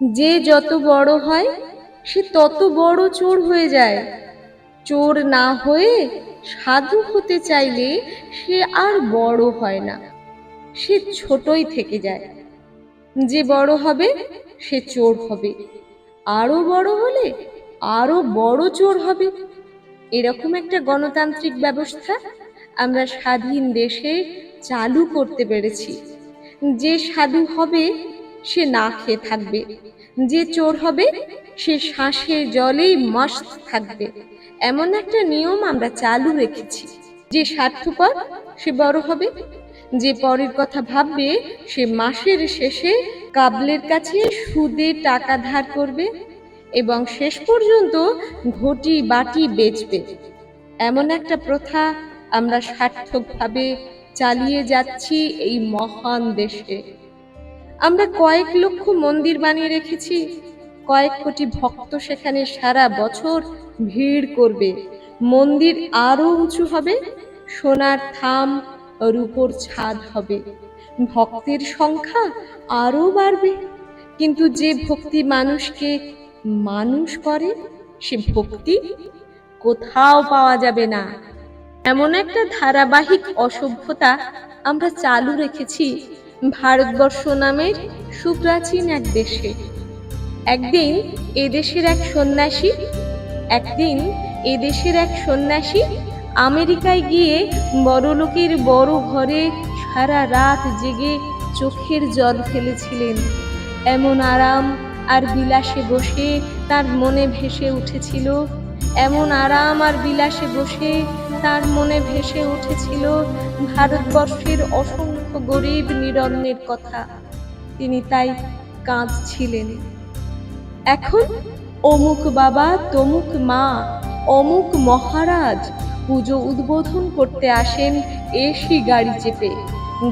যে যত বড় হয়, সে তত বড় চোর হয়ে যায়। চোর না হয়ে সাধু হতে চাইলে সে আর বড় হয় না। সে ছোটই থেকে যায়। যে বড় হবে, সে চোর হবে। আরও বড় হলে আরও বড় চোর হবে। এরকম একটা গণতান্ত্রিক ব্যবস্থা আমরা স্বাধীন দেশে চালু করতে পেরেছি। যে সাধু হবে সে না খেয়ে থাকবে। যে চোর হবে, সে শ্বাসের জলেই মস্ত থাকবে। এমন একটা নিয়ম আমরা চালু রেখেছি। যে স্বার্থপর, সে বড় হবে। যে পরের কথা ভাববে, সে মাসের শেষে কাবলের কাছে সুদে টাকা ধার করবে এবং শেষ পর্যন্ত ঘটি বাটি বেচবে। এমন একটা প্রথা আমরা সার্থকভাবে চালিয়ে যাচ্ছি এই মহান দেশে। আমরা কয়েক লক্ষ মন্দির বানিয়ে রেখেছি। কয়েক কোটি ভক্ত সেখানে সারা বছর ভিড় করবে। মন্দির আরও উঁচু হবে, সোনার থাম রূপোর ছাদ হবে। ভক্তের সংখ্যা আরও বাড়বে। কিন্তু যে ভক্তি মানুষকে মানুষ করে, সে ভক্তি কোথাও পাওয়া যাবে না। এমন একটা ধারাবাহিক অসভ্যতা আমরা চালু রেখেছি। ভারতবর্ষ নামের সুপ্রাচীন এক দেশে। একদিন এদেশের এক সন্ন্যাসী, একদিন এদেশের এক সন্ন্যাসী আমেরিকায় গিয়ে বড়লোকের বড় ঘরে সারা রাত জেগে চোখের জল ফেলেছিলেন। এমন আরাম আর বিলাসে বসে তার মনে ভেসে উঠেছিল এমন আরাম আর বিলাসে বসে তার মনে ভেসে উঠেছিল ভারতবর্ষের অসংখ্য গরিব নিরন্নের কথা। তিনি তাই কাঁদছিলেন। এখন অমুক বাবা, তমুক মা, অমুক মহারাজ, পুজো উদ্বোধন করতে আসেন, এসি গাড়ি চেপে।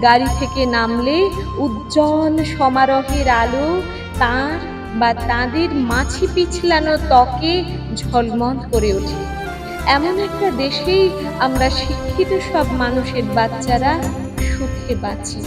গাড়ি থেকে নামলে উজ্জ্বল সমারোহের আলো, তার বা তাদের মাছি পিছলানো ত্বকে ঝলমল করে ওঠে এমন একটা দেশেই আমরা শিক্ষিত সব মানুষের বাচ্চারা সুখে বাঁচি।